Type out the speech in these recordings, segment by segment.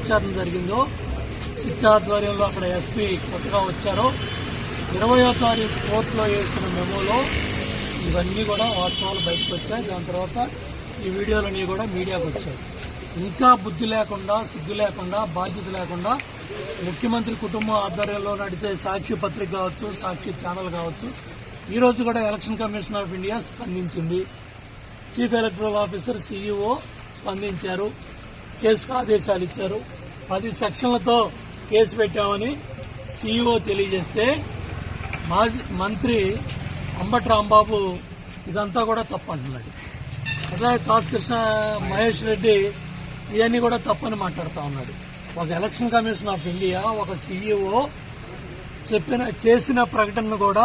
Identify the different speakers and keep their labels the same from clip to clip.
Speaker 1: విచారణ జరిగిందో సిట్ ఆధ్వర్యంలో అక్కడ ఎస్పీ కొత్తగా వచ్చారో ఇరవయో తారీఖు కోర్టులో వేసిన మెమోలో ఇవన్నీ కూడా వాస్తవాలు బయటకు వచ్చాయి. దాని తర్వాత ఈ వీడియోలన్నీ కూడా మీడియాకు వచ్చాయి. ఇంకా బుద్ధి లేకుండా సిగ్గు లేకుండా బాధ్యత లేకుండా ముఖ్యమంత్రి కుటుంబం ఆధ్వర్యంలో నడిచే సాక్షి పత్రిక కావచ్చు సాక్షి ఛానల్ కావచ్చు ఈరోజు కూడా ఎలక్షన్ కమిషన్ ఆఫ్ ఇండియా స్పందించింది. చీఫ్ ఎలక్టరల్ ఆఫీసర్ సీఈఓ స్పందించారు. కేసుకు ఆదేశాలు ఇచ్చారు. పది సెక్షన్లతో కేసు పెట్టామని సీఈఓ తెలియజేస్తే మాజీ మంత్రి అంబటి రాంబాబు ఇదంతా కూడా తప్పంటున్నాడు. అట్లాగే కాసుకృష్ణ మహేష్ రెడ్డి ఇవన్నీ కూడా తప్పని మాట్లాడుతూ ఉన్నాడు. ఒక ఎలక్షన్ కమిషన్ ఆఫ్ ఇండియా ఒక సీఈఓ చెప్పిన చేసిన ప్రకటనను కూడా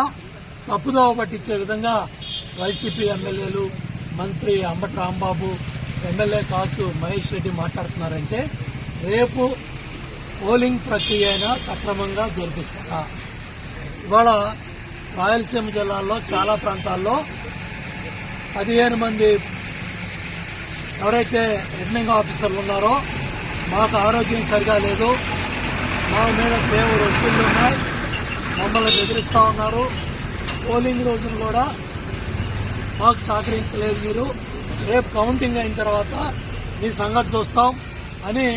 Speaker 1: తప్పుదోవ పట్టించే విధంగా వైసీపీ ఎమ్మెల్యేలు మంత్రి అంబటి రాంబాబు ఎమ్మెల్యే కాసు మహేష్ రెడ్డి మాట్లాడుతున్నారంటే రేపు పోలింగ్ ప్రక్రియ అయినా సక్రమంగా జరిపిస్తారా? ఇవాళ రాయలసీమ జిల్లాల్లో చాలా ప్రాంతాల్లో పదిహేను మంది ఎవరైతే రిటర్నింగ్ ఆఫీసర్లు ఉన్నారో మాకు ఆరోగ్యం సరిగా లేదు. మా మీద దేవుడు ఒత్తిళ్ళు ఉన్నాయి. మమ్మల్ని బెదిరిస్తూ ఉన్నారు. పోలింగ్ రోజున కూడా మాకు సహకరించలేదు మీరు. రేపు కౌంటింగ్ అయిన తర్వాత మీ సంగతి చూస్తాం అని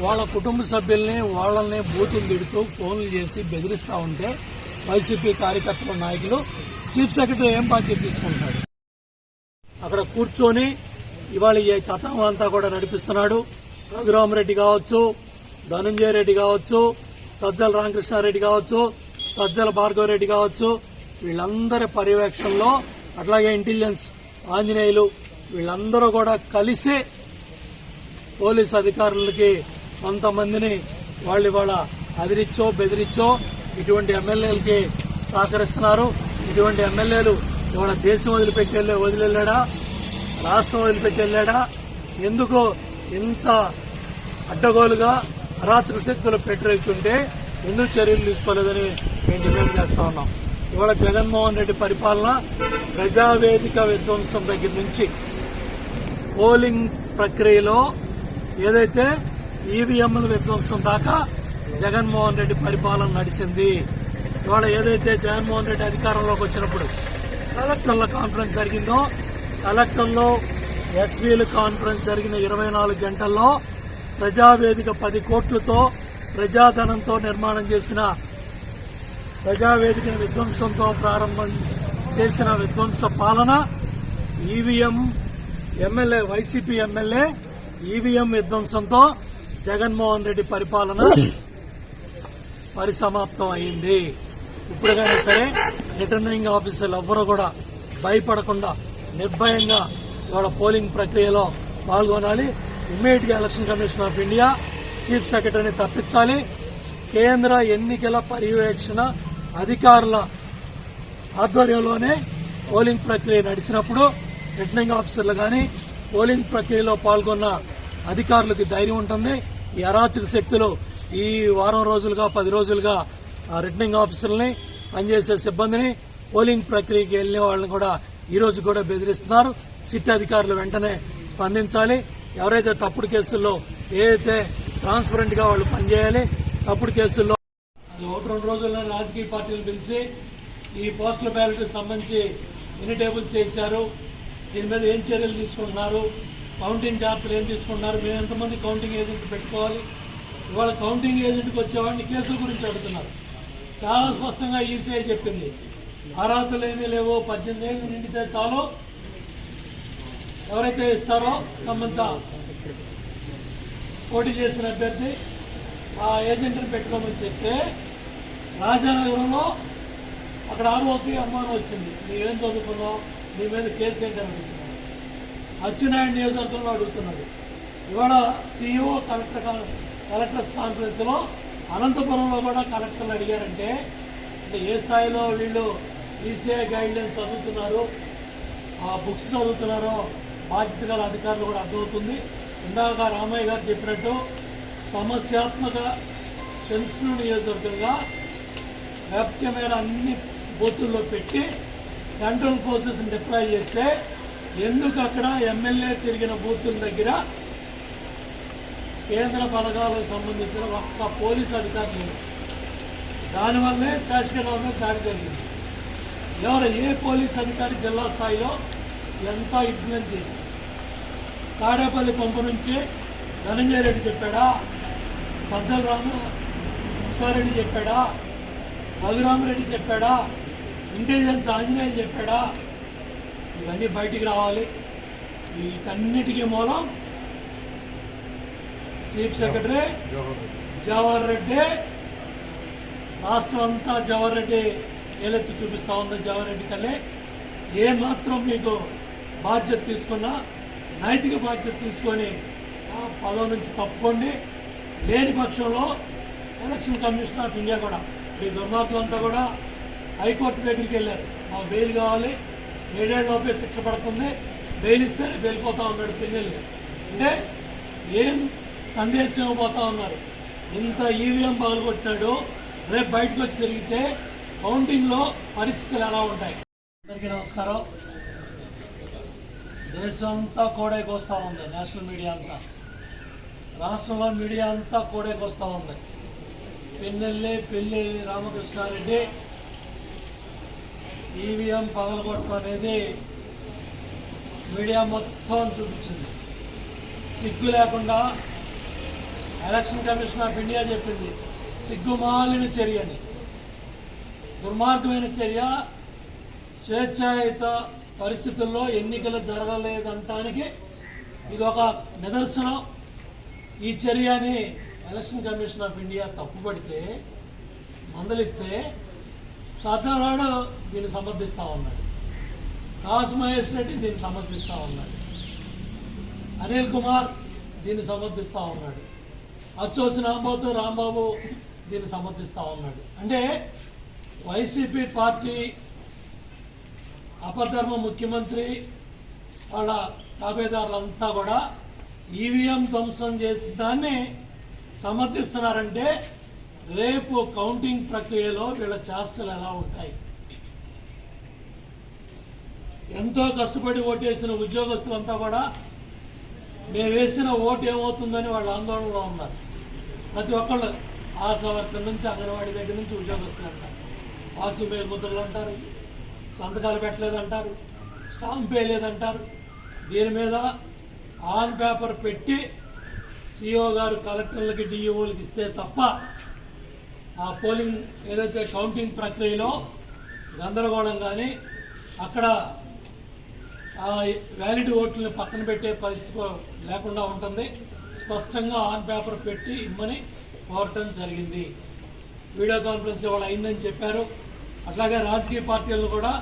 Speaker 1: వాళ్ళ కుటుంబ సభ్యుల్ని వాళ్ళని బూతులు తిడుతూ ఫోన్లు చేసి బెదిరిస్తా ఉంటే వైసీపీ కార్యకర్తల నాయకులు చీఫ్ సెక్రటరీ ఏం బాధ్యత తీసుకుంటాడు అక్కడ కూర్చొని ఇవాళ ఈ కథం అంతా కూడా నడిపిస్తున్నాడు. రఘురామరెడ్డి కావచ్చు ధనంజయ రెడ్డి కావచ్చు సజ్జల రామకృష్ణారెడ్డి కావచ్చు సజ్జల భార్గవరెడ్డి కావచ్చు వీళ్ళందరి పర్యవేక్షణలో అట్లాగే ఇంటెలిజెన్స్ ఆంజనేయులు వీళ్ళందరూ కూడా కలిసి పోలీస్ అధికారులకి కొంతమందిని వాళ్ళు ఇవాళ అదిరిచ్చో బెదిరిచ్చో ఇటువంటి ఎమ్మెల్యేలకి సహకరిస్తున్నారు. ఇటువంటి ఎమ్మెల్యేలు ఇవాళ దేశం వదిలిపెట్టి వెళ్ళే వదిలేళ్ళాడా? రాష్ట్రం వదిలిపెట్టి వెళ్ళాడా? ఎందుకు ఇంత అడ్డగోలుగా అరాచక శక్తులు పెట్టరేస్తుంటే ఎందుకు చర్యలు తీసుకోలేదని మేము డిమాండ్ చేస్తా ఉన్నాం. ఇవాళ జగన్మోహన్ రెడ్డి పరిపాలన ప్రజావేదిక విధ్వంసం దగ్గర నుంచి పోలింగ్ ప్రక్రియలో ఏదైతే ఈవీఎంల విధ్వంసం దాకా జగన్మోహన్ రెడ్డి పరిపాలన నడిచింది ఇవాళ ఏదైతే జగన్మోహన్ రెడ్డి అధికారంలోకి వచ్చినప్పుడు కలెక్టర్ల కాన్ఫరెన్స్ జరిగిందో కలెక్టర్లో ఎస్పీల కాన్ఫరెన్స్ జరిగిన ఇరవై నాలుగు గంటల్లో ప్రజావేదిక పది కోట్లతో ప్రజాధనంతో నిర్మాణం చేసిన ప్రజావేదికను విధ్వంసంతో ప్రారంభం చేసిన విధ్వంస పాలన EVM MLA YCP MLA EVM విధ్వంసంతో Jaganmohan Reddy పరిపాలన పరిసమాప్తం అయింది. ఇప్పుడు కానీ సరే రిటర్నింగ్ ఆఫీసర్లు ఎవ్వరూ కూడా భయపడకుండా నిర్భయంగా ఇవాళ పోలింగ్ ప్రక్రియలో పాల్గొనాలి. ఇమ్మీడియట్గా election commission of India chief సెక్రటరీని తప్పించాలి. కేంద్ర ఎన్నికల పర్యవేక్షణ అధికారుల ఆధ్వర్యంలోనే పోలింగ్ ప్రక్రియ నడిచినప్పుడు రిటర్నింగ్ ఆఫీసర్లు కానీ పోలింగ్ ప్రక్రియలో పాల్గొన్న అధికారులకు ధైర్యం ఉంటుంది. ఈ అరాచక శక్తులు ఈ వారం రోజులుగా పది రోజులుగా రిటర్నింగ్ ఆఫీసర్లని పనిచేసే సిబ్బందిని పోలింగ్ ప్రక్రియకి వెళ్ళిన వాళ్ళని కూడా ఈ రోజు కూడా బెదిరిస్తున్నారు. సిట్ అధికారులు వెంటనే స్పందించాలి. ఎవరైతే తప్పుడు కేసుల్లో ఏదైతే ట్రాన్స్పరెంట్గా వాళ్ళు పనిచేయాలి తప్పుడు కేసుల్లో ఒకటి రెండు రోజుల్లో రాజకీయ పార్టీలు పిలిచి ఈ పోస్టల్ బ్యాలెట్ సంబంధించి ఎన్ని టేబుల్స్ చేశారు దీని మీద ఏం చర్యలు తీసుకుంటున్నారు? కౌంటింగ్ జాగ్రత్తలు ఏం తీసుకుంటున్నారు? మేము ఎంతమంది కౌంటింగ్ ఏజెంట్ పెట్టుకోవాలి? ఇవాళ కౌంటింగ్ ఏజెంట్కి వచ్చేవాడిని కేసుల గురించి అడుగుతున్నారు. చాలా స్పష్టంగా ఈసీఐ చెప్పింది. అర్హతలు ఏమీ లేవు. పద్దెనిమిది ఏళ్ళు నిండితే చాలు. ఎవరైతే ఇస్తారో సంబంధ పోటీ చేసిన అభ్యర్థి ఆ ఏజెంట్ని పెట్టుకోమని చెప్తే రాజానగరంలో అక్కడ ఆరోపి అనుమానం వచ్చింది. నీవేం చదువుకున్నావు? నీ మీద కేసు ఏంటని అడుగుతున్నాడు. అచ్చెన్నాయుడు నియోజకవర్గంలో అడుగుతున్నాడు. ఇవాళ సీఈఓ కలెక్టర్ కలెక్టర్స్ కాన్ఫరెన్స్లో అనంతపురంలో కూడా కలెక్టర్లు అడిగారంటే అంటే ఏ స్థాయిలో వీళ్ళు ఈసీఐ గైడ్లైన్స్ చదువుతున్నారు ఆ బుక్స్ చదువుతున్నారో బాధ్యత గల అధికారులు కూడా అర్థమవుతుంది. ఇందాక రామయ్య గారు చెప్పినట్టు సమస్యాత్మక సెన్సిటివ్ నియోజకవర్గంగా వెబ్ కెమెరా అన్ని బూతుల్లో పెట్టి సెంట్రల్ ఫోర్సెస్ని డిప్లాయ్ చేస్తే ఎందుకు అక్కడ ఎమ్మెల్యే తిరిగిన బూతుల దగ్గర కేంద్ర పథకాలకు సంబంధించిన ఒక్క పోలీస్ అధికారి లేదు. దానివల్లే శాసనమే దాడి జరిగింది. ఎవరు ఏ పోలీస్ అధికారి జిల్లా స్థాయిలో ఎంత ఇంప్లిమెంట్ చేసి? తాడేపల్లి పంపు నుంచి ధనంజయ రెడ్డి చెప్పాడా? సజ్జల రామ కృష్ణారెడ్డి చెప్పాడా? రఘురామరెడ్డి చెప్పాడా? ఇంటెలిజెన్స్ ఆంజనేయులు చెప్పాడా? ఇవన్నీ బయటికి రావాలి. వీటన్నిటికీ మూలం చీఫ్ సెక్రటరీ జవహర్ రెడ్డి. రాష్ట్రం అంతా జవహర్ రెడ్డి ఏలెత్తి చూపిస్తా ఉంది జవహర్ రెడ్డి తల్లి. ఏ మాత్రం మీకు బాధ్యత తీసుకున్నా నైతిక బాధ్యత తీసుకొని ఆ పదవి నుంచి తప్పుకోండి. లేని పక్షంలో ఎలక్షన్ కమిషన్ ఆఫ్ ఇండియా కూడా మీ దుర్మార్గులంతా కూడా హైకోర్టు దగ్గరికి వెళ్ళారు. మాకు బెయిల్ కావాలి. ఏడేళ్ళలోపే శిక్ష పడుతుంది. బెయిల్ ఇస్తే వెళ్ళిపోతా ఉన్నాడు పిల్లలు అంటే ఏం సందేశం ఇవ్వబోతా ఉన్నారు? ఇంత ఈవీఎం పగలగొట్టినాడు రేపు బయటకు వచ్చి తిరిగితే కౌంటింగ్లో పరిస్థితులు ఎలా ఉంటాయి? అందరికీ నమస్కారం. దేశం అంతా కోడైకొస్తూ ఉంది. నేషనల్ మీడియా అంతా. రాష్ట్రంలో మీడియా అంతా కోడైకొస్తూ ఉంది. పిన్నెల్లి పెళ్ళి రామకృష్ణారెడ్డి ఈవీఎం పగలగొట్టడం అనేది మీడియా మొత్తం చూపించింది. సిగ్గు లేకుండా ఎలక్షన్ కమిషన్ ఆఫ్ ఇండియా చెప్పింది సిగ్గుమాలిన చర్యని దుర్మార్గమైన చర్య స్వేచ్ఛాయుత పరిస్థితుల్లో ఎన్నికలు జరగలేదంటానికి ఇది ఒక నిదర్శనం. ఈ చర్యని ఎలక్షన్ కమిషన్ ఆఫ్ ఇండియా తప్పుపడితే మందలిస్తే సత్యనారాయణ దీన్ని సమర్థిస్తూ ఉన్నాడు. కాసు మహేష్ రెడ్డి దీన్ని సమర్థిస్తూ ఉన్నాడు. అనిల్ కుమార్ దీన్ని సమర్థిస్తూ ఉన్నాడు. అచ్చోసి రాంబాబుతో రాంబాబు దీన్ని సమర్థిస్తూ ఉన్నాడు. అంటే వైసీపీ పార్టీ అపధర్మ ముఖ్యమంత్రి వాళ్ళ తాబేదారులంతా కూడా ఈవీఎం ధ్వంసం చేసిన దాన్ని సమర్థిస్తున్నారంటే రేపు కౌంటింగ్ ప్రక్రియలో వీళ్ళ చేష్టలు ఎలా ఉంటాయి? ఎంతో కష్టపడి ఓటేసిన ఉద్యోగస్తులంతా కూడా మేము వేసిన ఓటు ఏమవుతుందని వాళ్ళు ఆందోళనలో ఉన్నారు. ప్రతి ఒక్కళ్ళు ఆశా వర్కర్ నుంచి అంగన్వాడీ దగ్గర నుంచి ఉద్యోగస్తులు అంటారు. వాసు మేలు ముద్రలు అంటారు సంతకాలు పెట్టలేదంటారు స్టాంప్ వేయలేదంటారు. దీని మీద ఆన్ పేపర్ పెట్టి సిఓ గారు కలెక్టర్లకి డిఈఓలకి ఇస్తే తప్ప ఆ పోలింగ్ ఏదైతే కౌంటింగ్ ప్రక్రియలో గందరగోళం కానీ అక్కడ ఆ వ్యాలిడ్ ఓట్లను పక్కన పెట్టే పరిస్థితి లేకుండా ఉంటుంది. స్పష్టంగా ఆన్ పేపర్ పెట్టి ఇమ్మని కోరటం జరిగింది. వీడియో కాన్ఫరెన్స్ ఇవాళ అయిందని చెప్పారు. అట్లాగే రాజకీయ పార్టీలను కూడా